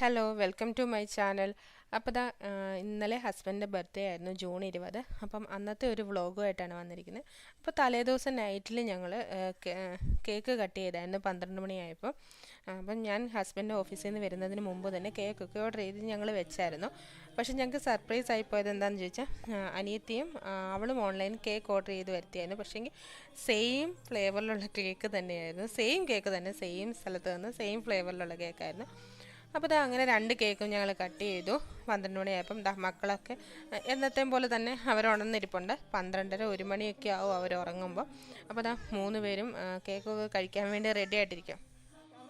Hello welcome to my channel അപ്പോൾ ദാ ഇന്നലെ ഹസ്ബൻഡിന്റെ ബർത്ത്ഡേ ആയിരുന്നു ജൂൺ ഇരുപത്. അപ്പം അന്നത്തെ ഒരു വ്ളോഗുമായിട്ടാണ് വന്നിരിക്കുന്നത്. അപ്പോൾ തലേദിവസം നൈറ്റിൽ ഞങ്ങൾ കേക്ക് കട്ട് ചെയ്തായിരുന്നു പന്ത്രണ്ട് മണിയായപ്പോൾ അപ്പം ഞാൻ ഹസ്ബൻഡ് ഓഫീസിൽ നിന്ന് വരുന്നതിന് മുമ്പ് തന്നെ കേക്കൊക്കെ ഓർഡർ ചെയ്ത് ഞങ്ങൾ വെച്ചായിരുന്നു. പക്ഷേ ഞങ്ങൾക്ക് സർപ്രൈസ് ആയിപ്പോയത് എന്താണെന്ന് ചോദിച്ചാൽ അനിയത്തിയും അവളും ഓൺലൈൻ കേക്ക് ഓർഡർ ചെയ്ത് വരുത്തിയായിരുന്നു. പക്ഷേങ്കിൽ സെയിം ഫ്ലേവറിലുള്ള കേക്ക് തന്നെയായിരുന്നു. സെയിം കേക്ക് തന്നെ സെയിം സ്ഥലത്ത് നിന്ന് സെയിം ഫ്ലേവറിലുള്ള കേക്കായിരുന്നു അപ്പോൾ ദാ അങ്ങനെ രണ്ട് കേക്കും ഞങ്ങൾ കട്ട് ചെയ്തു. പന്ത്രണ്ട് മണിയായപ്പം ദാ മക്കളൊക്കെ എന്നത്തെയും പോലെ തന്നെ അവർ ഉണർന്നിരിപ്പുണ്ട് പന്ത്രണ്ടര ഒരു മണിയൊക്കെ ആവും അവർ ഉറങ്ങുമ്പോൾ അപ്പോൾ ദാ മൂന്ന് പേരും കേക്കൊക്കെ കഴിക്കാൻ വേണ്ടി റെഡി ആയിട്ടിരിക്കും.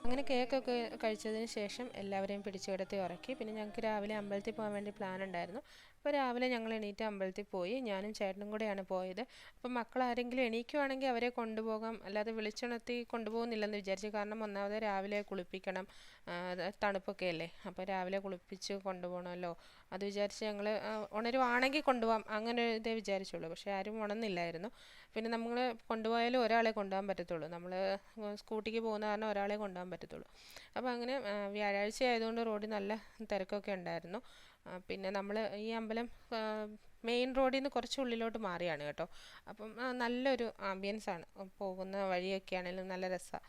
അങ്ങനെ കേക്കൊക്കെ കഴിച്ചതിന് ശേഷം എല്ലാവരെയും പിടിച്ചു കിടത്തി ഉറക്കി. പിന്നെ ഞങ്ങൾക്ക് രാവിലെ അമ്പലത്തിൽ പോകാൻ വേണ്ടി പ്ലാൻ ഉണ്ടായിരുന്നു. അപ്പോൾ രാവിലെ ഞങ്ങൾ എണീറ്റ് അമ്പലത്തിൽ പോയി. ഞാനും ചേട്ടനും കൂടെയാണ് പോയത്. അപ്പോൾ മക്കൾ ആരെങ്കിലും എണീക്കുവാണെങ്കിൽ അവരെ കൊണ്ടുപോകാം. അല്ലാതെ വിളിച്ചുണർത്തി കൊണ്ടുപോകുന്നില്ലെന്ന് വിചാരിച്ചു കാരണം ഒന്നാമത് രാവിലെ കുളിപ്പിക്കണം. തണുപ്പൊക്കെ അല്ലേ? അപ്പോൾ രാവിലെ കുളിപ്പിച്ച് കൊണ്ടുപോകണമല്ലോ. അത് വിചാരിച്ച് ഞങ്ങൾ ഉണരുവാണെങ്കിൽ കൊണ്ടുപോകാം അങ്ങനെ ഇതേ വിചാരിച്ചുള്ളൂ. പക്ഷേ ആരും ഉണന്നില്ലായിരുന്നു പിന്നെ നമ്മൾ കൊണ്ടുപോയാലും ഒരാളെ കൊണ്ടുപോകാൻ പറ്റത്തുള്ളൂ. നമ്മൾ സ്കൂട്ടിക്ക് പോകുന്ന കാരണം ഒരാളെ കൊണ്ടുപോകാൻ പറ്റത്തുള്ളൂ. അപ്പോൾ അങ്ങനെ വ്യാഴാഴ്ച ആയതുകൊണ്ട് റോഡിൽ നല്ല തിരക്കൊക്കെ ഉണ്ടായിരുന്നു. പിന്നെ നമ്മൾ ഈ അമ്പലം بلم മെയിൻ റോഡിൽ നിന്ന് കുറച്ച് ഉള്ളിലോട്ട് മാറിയാണ് കേട്ടോ. അപ്പം നല്ലൊരു ആംബിയൻസ് ആണ്. പോകുന്ന വഴിയൊക്കെ ആണെങ്കിലും നല്ല രസമാണ്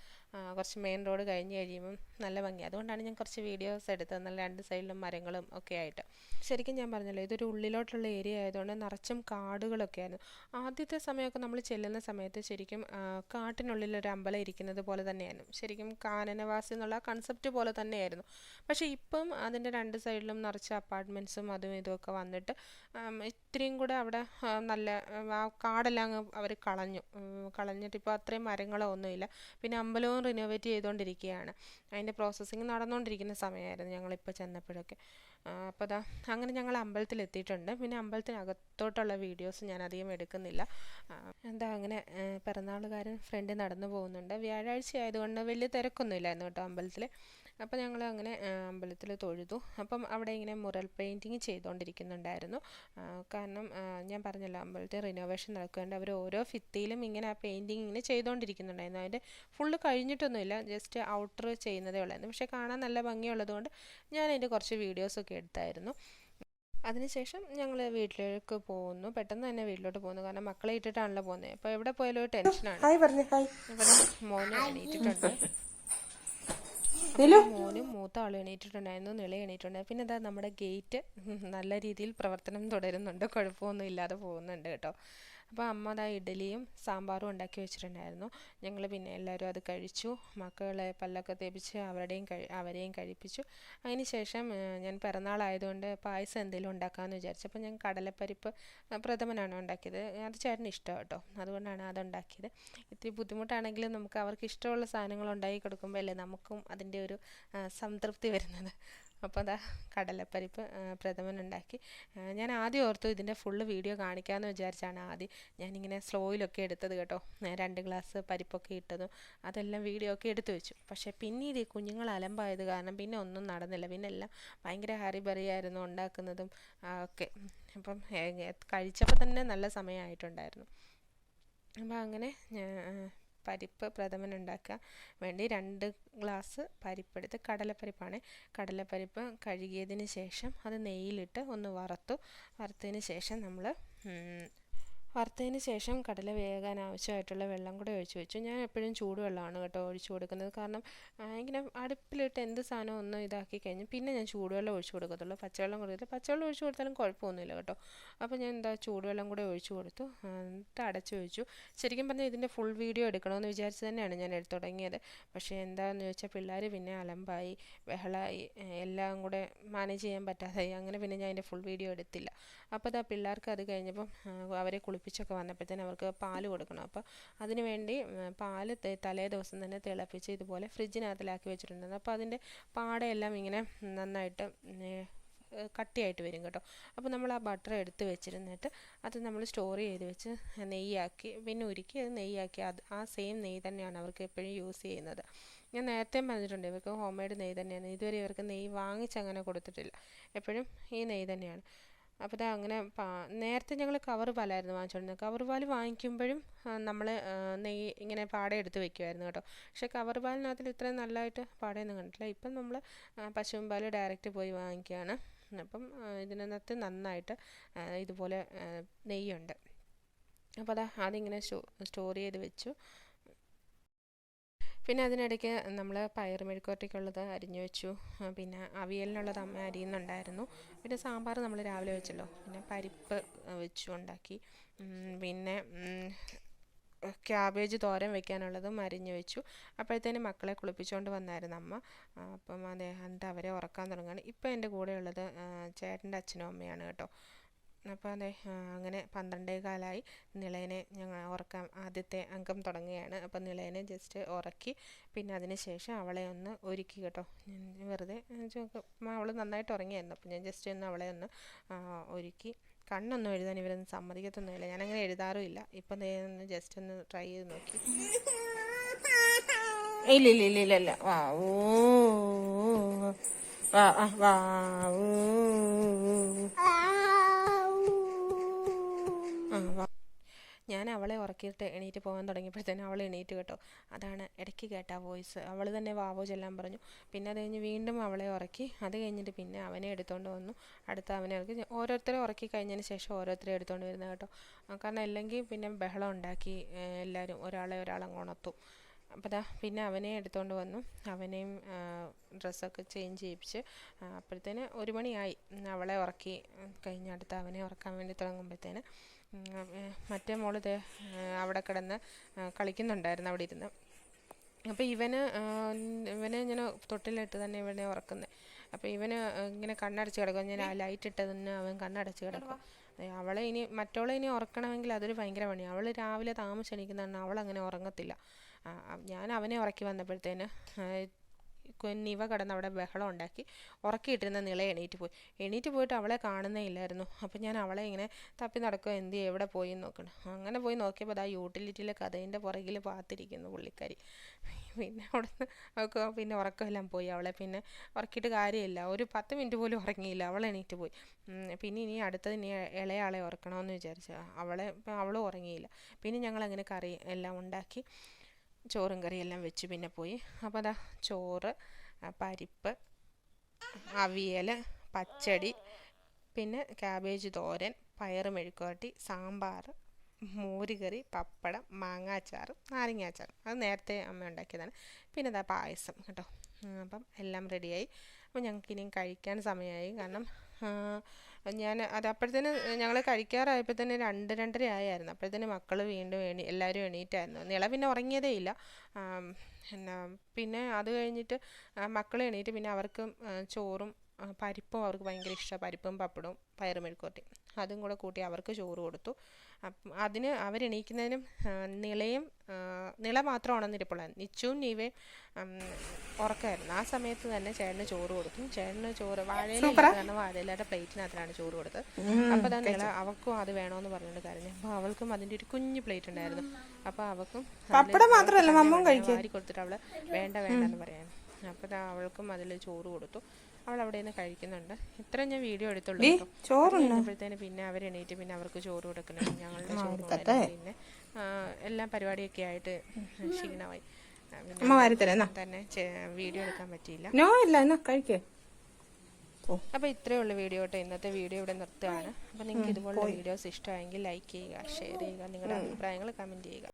കുറച്ച് മെയിൻ റോഡ് കഴിഞ്ഞ് കഴിയുമ്പം നല്ല ഭംഗി അതുകൊണ്ടാണ് ഞാൻ കുറച്ച് വീഡിയോസ് എടുത്തത്. നല്ല രണ്ട് സൈഡിലും മരങ്ങളും ഒക്കെ ആയിട്ട്. ശരിക്കും ഞാൻ പറഞ്ഞല്ലോ ഇതൊരു ഉള്ളിലോട്ടുള്ള ഏരിയ ആയതുകൊണ്ട് നിറച്ചും കാടുകളൊക്കെ ആയിരുന്നു ആദ്യത്തെ സമയമൊക്കെ നമ്മൾ ചെല്ലുന്ന സമയത്ത് ശരിക്കും കാട്ടിനുള്ളിൽ ഒരു അമ്പലം ഇരിക്കുന്നത് പോലെ തന്നെയായിരുന്നു. ശരിക്കും കാനനവാസി എന്നുള്ള കൺസെപ്റ്റ് പോലെ തന്നെയായിരുന്നു. പക്ഷേ ഇപ്പം അതിന്റെ രണ്ട് സൈഡിലും നിറച്ച് അപ്പാർട്ട്മെന്റ്സും അതും ഇതും ഒക്കെ വന്നിട്ട് ആം, ഇത്രയും കൂടെ അവിടെ നല്ല ആ കാടെല്ലാം അങ്ങ് അവർ കളഞ്ഞു. കളഞ്ഞിട്ട് ഇപ്പോൾ അത്രയും മരങ്ങളോ ഒന്നുമില്ല. പിന്നെ അമ്പലവും റിനോവേറ്റ് ചെയ്തുകൊണ്ടിരിക്കുകയാണ് അതിന്റെ പ്രോസസ്സിങ് നടന്നുകൊണ്ടിരിക്കുന്ന സമയമായിരുന്നു ഞങ്ങളിപ്പോൾ ചെന്നപ്പോഴൊക്കെ. അപ്പോൾ അതാ അങ്ങനെ ഞങ്ങൾ അമ്പലത്തിൽ എത്തിയിട്ടുണ്ട് പിന്നെ അമ്പലത്തിനകത്തോട്ടുള്ള വീഡിയോസ് ഞാൻ അധികം എടുക്കുന്നില്ല. എന്താ അങ്ങനെ പിറന്നാളുകാരൻ ഫ്രണ്ട് നടന്നു പോകുന്നുണ്ട്. വ്യാഴാഴ്ച ആയതുകൊണ്ട് വലിയ തിരക്കൊന്നും ഇല്ലായിരുന്നു കേട്ടോ അമ്പലത്തിൽ അപ്പോൾ ഞങ്ങൾ അങ്ങനെ അമ്പലത്തിൽ തൊഴുതു. അപ്പം അവിടെ ഇങ്ങനെ മുറൽ പെയിന്റിങ് ചെയ്തുകൊണ്ടിരിക്കുന്നുണ്ടായിരുന്നു കാരണം ഞാൻ പറഞ്ഞല്ലോ അമ്പലത്തിൽ റിനോവേഷൻ നടക്കുന്നുണ്ട്. അവർ ഓരോ ഫിത്തിയിലും ഇങ്ങനെ ആ പെയിന്റിങ് ഇങ്ങനെ ചെയ്തുകൊണ്ടിരിക്കുന്നുണ്ടായിരുന്നു അതിന്റെ ഫുള്ള് കഴിഞ്ഞിട്ടൊന്നുമില്ല ജസ്റ്റ് ഔട്ടർ ചെയ്യുന്നതേ ഉള്ളായിരുന്നു. പക്ഷേ കാണാൻ നല്ല ഭംഗിയുള്ളതുകൊണ്ട് ഞാൻ അതിന്റെ കുറച്ച് വീഡിയോസൊക്കെ എടുത്തായിരുന്നു. അതിനുശേഷം ഞങ്ങൾ വീട്ടിലേക്ക് പോകുന്നു. പെട്ടെന്ന് തന്നെ വീട്ടിലോട്ട് പോകുന്നു. കാരണം മക്കളെ ഇട്ടിട്ടാണല്ലോ പോകുന്നത് അപ്പോൾ എവിടെ പോയാലും ഒരു ടെൻഷനാണ്. മോനെ എണീറ്റിട്ടുണ്ട് മോനും മൂത്ത ആൾ എണീറ്റിട്ടുണ്ടായിരുന്നു നിള എണീറ്റിട്ടുണ്ടായിരുന്നു. പിന്നെ എന്താ നമ്മുടെ ഗേറ്റ് നല്ല രീതിയിൽ പ്രവർത്തനം തുടരുന്നുണ്ട്. കുഴപ്പമൊന്നും ഇല്ലാതെ പോകുന്നുണ്ട് കേട്ടോ. അപ്പോൾ അമ്മ അതാ ഇഡലിയും സാമ്പാറും ഉണ്ടാക്കി വെച്ചിട്ടുണ്ടായിരുന്നു. ഞങ്ങൾ പിന്നെ എല്ലാവരും അത് കഴിച്ചു. മക്കളെ പല്ലൊക്കെ തേപ്പിച്ച് അവരുടെയും കഴി അവരെയും കഴിപ്പിച്ചു. അതിന് ശേഷം ഞാൻ പിറന്നാളായതുകൊണ്ട് പായസം എന്തെങ്കിലും ഉണ്ടാക്കാമെന്ന് വിചാരിച്ചു. അപ്പോൾ ഞാൻ കടലപ്പരിപ്പ് പ്രഥമനാണ് ഉണ്ടാക്കിയത്. അത് ചേട്ടന് ഇഷ്ടം കേട്ടോ. അതുകൊണ്ടാണ് അത് ഉണ്ടാക്കിയത്. ഇത്തിരി ബുദ്ധിമുട്ടാണെങ്കിലും നമുക്ക് അവർക്ക് ഇഷ്ടമുള്ള സാധനങ്ങൾ ഉണ്ടാക്കി കൊടുക്കുമ്പോൾ അല്ലേ നമുക്കും അതിന്റെ ഒരു സംതൃപ്തി വരുന്നത്. അപ്പോൾ അതാ കടലപ്പരിപ്പ് പ്രഥമൻ ഉണ്ടാക്കി ഞാൻ ആദ്യം ഓർത്തു ഇതിന്റെ ഫുള്ള് വീഡിയോ കാണിക്കാമെന്ന് വിചാരിച്ചാണ് ആദ്യം. ഞാനിങ്ങനെ സ്ലോയിലൊക്കെ എടുത്തത് കേട്ടോ. രണ്ട് ഗ്ലാസ് പരിപ്പൊക്കെ ഇട്ടതും അതെല്ലാം വീഡിയോ ഒക്കെ എടുത്തു വെച്ചു. പക്ഷേ പിന്നീട് ഈ കുഞ്ഞുങ്ങൾ അലമ്പായത് കാരണം പിന്നെ ഒന്നും നടന്നില്ല. പിന്നെ എല്ലാം ഭയങ്കര ഹറിബറിയായിരുന്നു ഉണ്ടാക്കുന്നതും ഒക്കെ. അപ്പം കഴിച്ചപ്പോൾ തന്നെ നല്ല സമയമായിട്ടുണ്ടായിരുന്നു. അപ്പോൾ അങ്ങനെ ഞാൻ പരിപ്പ് പ്രഥമൻ ഉണ്ടാക്കാൻ വേണ്ടി രണ്ട് ഗ്ലാസ് പരിപ്പെടുത്ത് കടലപ്പരിപ്പാണ്. കടലപ്പരിപ്പ് കഴുകിയതിന് ശേഷം അത് നെയ്യിലിട്ട് ഒന്ന് വറുത്തു. വറുത്തതിന് ശേഷം നമ്മൾ വറുത്തതിന് ശേഷം കടല വേകാൻ ആവശ്യമായിട്ടുള്ള വെള്ളം കൂടെ ഒഴിച്ച് വെച്ചു. ഞാൻ എപ്പോഴും ചൂടുവെള്ളമാണ് കേട്ടോ ഒഴിച്ചു കൊടുക്കുന്നത് കാരണം ഇങ്ങനെ അടുപ്പിലിട്ട് എന്ത് സാധനം ഒന്നും ഇതാക്കി കഴിഞ്ഞ് പിന്നെ ഞാൻ ചൂടുവെള്ളം ഒഴിച്ചു കൊടുക്കത്തുള്ളൂ. പച്ചവെള്ളം കൊടുക്കില്ല പച്ചവെള്ളം ഒഴിച്ചു കൊടുത്താലും കുഴപ്പമൊന്നുമില്ല കേട്ടോ. അപ്പോൾ ഞാൻ എന്താ ചൂടുവെള്ളം കൂടെ ഒഴിച്ചു കൊടുത്തു. എന്നിട്ട് അടച്ചു വെച്ചു. ശരിക്കും പറഞ്ഞാൽ ഇതിന്റെ ഫുൾ വീഡിയോ എടുക്കണമെന്ന് വിചാരിച്ച് തന്നെയാണ് ഞാൻ എടുത്തു തുടങ്ങിയത്. പക്ഷേ എന്താണെന്ന് ചോദിച്ചാൽ പിള്ളേർ പിന്നെ അലമ്പായി ബഹളമായി ഏ, എല്ലാം കൂടെ മാനേജ് ചെയ്യാൻ പറ്റാതായി. അങ്ങനെ പിന്നെ ഞാൻ അതിന്റെ ഫുൾ വീഡിയോ എടുത്തില്ല. അപ്പോൾ അതാ പിള്ളേർക്ക് അത് കഴിഞ്ഞപ്പം അവരെ അവരെ കുളിപ്പിച്ചൊക്കെ വന്നപ്പോഴത്തേന് അവർക്ക് പാൽ കൊടുക്കണം. അപ്പോൾ അതിനുവേണ്ടി പാൽ തലേ ദിവസം തന്നെ തിളപ്പിച്ച് ഇതുപോലെ ഫ്രിഡ്ജിനകത്തിലാക്കി വെച്ചിട്ടുണ്ടായിരുന്നു. അപ്പോൾ അതിന്റെ പാടയെല്ലാം ഇങ്ങനെ നന്നായിട്ട് കട്ടിയായിട്ട് വരും കേട്ടോ. അപ്പോൾ നമ്മൾ ആ ബട്ടർ എടുത്ത് വെച്ചിരുന്നിട്ട് അത് നമ്മൾ സ്റ്റോർ ചെയ്ത് വെച്ച് നെയ്യാക്കി പിന്നെ ഉരുക്കി അത് നെയ്യാക്കി അത് ആ സെയിം നെയ്യ് തന്നെയാണ് അവർക്ക് എപ്പോഴും യൂസ് ചെയ്യുന്നത്. ഞാൻ നേരത്തെ പറഞ്ഞിട്ടുണ്ട് ഇവർക്ക് ഹോം മെയ്ഡ് നെയ്യ് തന്നെയാണ്. ഇതുവരെ ഇവർക്ക് നെയ്യ് വാങ്ങിച്ച് അങ്ങനെ കൊടുത്തിട്ടില്ല. എപ്പോഴും ഈ നെയ്യ് തന്നെയാണ്. അപ്പോൾ ദാ അങ്ങനെ നേരത്തെ ഞങ്ങൾ കവർ പാലായിരുന്നു വാങ്ങിച്ചുകൊണ്ടിരുന്നത് കവർ പാൽ വാങ്ങിക്കുമ്പോഴും നമ്മൾ നെയ്യ് ഇങ്ങനെ പാടെ എടുത്ത് വെക്കുമായിരുന്നു കേട്ടോ. പക്ഷേ കവർ പാലിനകത്തിൽ ഇത്രയും നല്ലതായിട്ട് പാടയൊന്നും കണ്ടില്ല ഇപ്പം നമ്മൾ പശുവും പാൽ ഡയറക്റ്റ് പോയി വാങ്ങിക്കുകയാണ്. അപ്പം ഇതിനകത്ത് നന്നായിട്ട് ഇതുപോലെ നെയ്യുണ്ട്. അപ്പോൾ അതാ അതിങ്ങനെ സ്റ്റോ സ്റ്റോർ ചെയ്ത് വെച്ചു. പിന്നെ അതിനിടയ്ക്ക് നമ്മൾ പയർ മെഴുക്കുവരട്ടിക്കുള്ളത് അരിഞ്ഞു വെച്ചു. പിന്നെ അവിയലിനുള്ളത് അമ്മ അരിയുന്നുണ്ടായിരുന്നു. പിന്നെ സാമ്പാർ നമ്മൾ രാവിലെ വെച്ചല്ലോ. പിന്നെ പരിപ്പ് വെച്ചു ഉണ്ടാക്കി. പിന്നെ ക്യാബേജ് തോരൻ വെക്കാനുള്ളതും അരിഞ്ഞു വെച്ചു. അപ്പോഴത്തേനും മക്കളെ കുളിപ്പിച്ചുകൊണ്ട് വന്നായിരുന്നു അമ്മ. അപ്പം അദ്ദേഹത്തെ അവരെ ഉറക്കാൻ തുടങ്ങുകയാണ്. ഇപ്പം എന്റെ കൂടെയുള്ളത് ചേട്ടന്റെ അച്ഛനും അമ്മയാണ് കേട്ടോ. അപ്പോൾ അതെ അങ്ങനെ പന്ത്രണ്ടേ കാലായി. നിളയനെ ഞങ്ങൾ ഉറക്കാൻ ആദ്യത്തെ അംഗം തുടങ്ങുകയാണ്. അപ്പോൾ നിളയനെ ജസ്റ്റ് ഉറക്കി. പിന്നെ അതിന് ശേഷം അവളെ ഒന്ന് ഒരുക്കി കേട്ടോ. വെറുതെ അവൾ നന്നായിട്ട് ഉറങ്ങിയായിരുന്നു. അപ്പോൾ ഞാൻ ജസ്റ്റ് ഒന്ന് അവളെ ഒന്ന് ഒരുക്കി. കണ്ണൊന്നും എഴുതാൻ ഇവരൊന്നും സമ്മതിക്കത്തൊന്നുമില്ല. ഞാനങ്ങനെ എഴുതാറുമില്ല ഇപ്പം ഒന്ന് ജസ്റ്റ് ഒന്ന് ട്രൈ ചെയ്ത് നോക്കി. ഇല്ല ഇല്ല ഇല്ല ഇല്ല ഇല്ല. വാ ഓ വാ വാ ഓ വാ. ഞാൻ അവളെ ഉറക്കിയിട്ട് എണീറ്റ് പോകാൻ തുടങ്ങിയപ്പോഴത്തേനും അവൾ എണീറ്റ് കേട്ടോ. അതാണ് ഇടയ്ക്ക് കേട്ട വോയിസ്. അവൾ തന്നെ വാവോ ചെല്ലാൻ പറഞ്ഞു. പിന്നെ അത് കഴിഞ്ഞ് വീണ്ടും അവളെ ഉറക്കി. അത് കഴിഞ്ഞിട്ട് പിന്നെ അവനെ എടുത്തുകൊണ്ട് വന്നു. അടുത്ത അവനെ ഇറക്കി ഓരോരുത്തരെ ഉറക്കി കഴിഞ്ഞതിന് ശേഷം ഓരോരുത്തരെ എടുത്തുകൊണ്ട് വരുന്നത് കേട്ടോ. കാരണം അല്ലെങ്കിൽ പിന്നെ ബഹളം ഉണ്ടാക്കി എല്ലാവരും ഒരാളെ ഒരാളങ്ങ് ഉണർത്തും. അപ്പോൾ ദാ പിന്നെ അവനെ എടുത്തുകൊണ്ട് വന്നു. അവനെയും ഡ്രസ്സൊക്കെ ചേഞ്ച് ചെയ്യിപ്പിച്ച് അപ്പോഴത്തേന് ഒരു മണിയായി. അവളെ ഉറക്കി കഴിഞ്ഞ അടുത്ത് അവനെ ഉറക്കാൻ വേണ്ടി തുടങ്ങുമ്പോഴത്തേന്. മറ്റേ മോൾ ദേ അവിടെ കിടന്ന് കളിക്കുന്നുണ്ടായിരുന്നു അവിടെ ഇരുന്ന്. അപ്പോൾ ഇവന് ഇവനെ ഇങ്ങനെ തൊട്ടിലിട്ട് തന്നെ ഇവനെ ഉറക്കുന്നത് അപ്പോൾ ഇവന് ഇങ്ങനെ കണ്ണടച്ച് കിടക്കും. ഞാൻ ആ ലൈറ്റ് ഇട്ടതിന് അവൻ കണ്ണടച്ച് കിടക്കും. അവളെ ഇനി മറ്റവളെ ഇനി ഉറക്കണമെങ്കിൽ അതൊരു ഭയങ്കര പണിയാണ് അവൾ രാവിലെ താമസിക്കുന്നതാണ് അവൾ അങ്ങനെ ഉറങ്ങത്തില്ല. ഞാൻ അവനെ ഉറക്കി വന്നപ്പോഴത്തേന് കുഞ്ഞിവ കിടന്ന് അവിടെ ബഹളം ഉണ്ടാക്കി. ഉറക്കിയിട്ടിരുന്ന നിള എണീറ്റ് പോയി. എണീറ്റ് പോയിട്ട് അവളെ കാണുന്നേ ഇല്ലായിരുന്നു. അപ്പം ഞാൻ അവളെ ഇങ്ങനെ തപ്പി നടക്കുക എന്ത് എവിടെ പോയി നോക്കണം. അങ്ങനെ പോയി നോക്കിയപ്പോൾ അതാ യൂട്ടിലിറ്റിയിലെ കഥയിന്റെ പുറകിൽ പാത്തിരിക്കുന്നു പുള്ളിക്കാരി. പിന്നെ അവിടുന്ന് അവൾക്ക് പിന്നെ ഉറക്കമെല്ലാം പോയി. അവളെ പിന്നെ ഉറക്കിയിട്ട് കാര്യമില്ല. ഒരു പത്ത് മിനിറ്റ് പോലും ഉറങ്ങിയില്ല. അവൾ എണീറ്റ് പോയി. പിന്നെ ഇനി അടുത്തത് ഇനി ഇളയാളെ ഉറക്കണമെന്ന് വിചാരിച്ചു. അവളെ അവളും ഉറങ്ങിയില്ല. പിന്നെ ഞങ്ങൾ അങ്ങനെ കറി എല്ലാം ഉണ്ടാക്കി. ചോറും കറിയെല്ലാം വെച്ച് പിന്നെ പോയി. അപ്പോൾ അതാ ചോറ് പരിപ്പ് അവിയൽ പച്ചടി പിന്നെ ക്യാബേജ് തോരൻ പയർ മെഴുക്കുവരട്ടി സാമ്പാർ മോരുകറി പപ്പടം മാങ്ങാച്ചാർ നാരങ്ങാച്ചാർ. അത് നേരത്തെ അമ്മ ഉണ്ടാക്കിയതാണ്. പിന്നെ അതാ പായസം കേട്ടോ. അപ്പം എല്ലാം റെഡിയായി അപ്പോൾ ഞങ്ങൾക്ക് ഇനിയും കഴിക്കാൻ സമയമായി. കാരണം ഞാൻ അത് അപ്പോഴത്തേന് ഞങ്ങൾ തന്നെ രണ്ട് രണ്ടര ആയായിരുന്നു. അപ്പോഴത്തേന് മക്കൾ വീണ്ടും എണീ എല്ലാവരും എണീറ്റായിരുന്നു. നിള പിന്നെ ഉറങ്ങിയതേ ഇല്ല. എന്നാ പിന്നെ അത് കഴിഞ്ഞിട്ട് മക്കൾ എണീറ്റ് പിന്നെ അവർക്ക് ചോറും പരിപ്പും അവർക്ക് ഭയങ്കര ഇഷ്ടമാണ് പരിപ്പും പപ്പടവും പയറും മെഴുക്കുവരട്ടി അതും കൂടെ കൂട്ടി അവർക്ക് ചോറ് കൊടുത്തു. അപ്പം അതിന് അവരെണീക്കുന്നതിനും നിളയും നില നിള മാത്രം ഉണർന്നിരിപ്പുള്ളായിരുന്നു നിച്ചുവും നീവയും ഉറക്കായിരുന്നു ഉറക്കമായിരുന്നു. ആ സമയത്ത് തന്നെ ചേട്ടന് ചോറ് കൊടുത്തു. ചേട്ടന് ചോറ് വാഴയില കാരണം വാഴയിലയുടെ പ്ലേറ്റിനകത്താണ് ചോറ് കൊടുത്തത്. അപ്പോൾ തന്നെ നിള അവൾക്കും അത് വേണമെന്ന് പറഞ്ഞുകൊണ്ട് കരഞ്ഞു. അപ്പോൾ അവൾക്കും അതിന്റെ ഒരു കുഞ്ഞു പ്ലേറ്റ് ഉണ്ടായിരുന്നു അപ്പോൾ അവൾക്കും വാരി കൊടുത്തിട്ട് അവൾ വേണ്ട വേണ്ടെന്ന് പറയാൻ. അപ്പോൾ അവൾക്കും അതിൽ ചോറ് കൊടുത്തു. അവൾ അവിടെ നിന്ന് കഴിക്കുന്നുണ്ട്. ഇത്ര ഞാൻ വീഡിയോ എടുത്തുള്ളൂ ചോറുണ്ടപ്പോഴത്തേന് പിന്നെ അവർ എണീറ്റ് പിന്നെ അവർക്ക് ചോറ് കൊടുക്കണം. ഞങ്ങളുടെ ചോറ്. പിന്നെ എല്ലാ പരിപാടിയൊക്കെ ആയിട്ട് ക്ഷീണമായി. തന്നെ വീഡിയോ എടുക്കാൻ പറ്റിയില്ല. നോ ഇല്ല. എന്നാ കഴിക്കേ. അപ്പോൾ ഇത്രയേ ഉള്ളൂ വീഡിയോ കേട്ടോ. ഇന്നത്തെ വീഡിയോ ഇവിടെ നിർത്തുകയാണ്. അപ്പോൾ നിങ്ങൾക്ക് ഇതുപോലുള്ള വീഡിയോസ് ഇഷ്ടമായെങ്കിൽ ലൈക്ക് ചെയ്യുക ഷെയർ ചെയ്യുക നിങ്ങളുടെ അഭിപ്രായങ്ങൾ കമന്റ് ചെയ്യുക.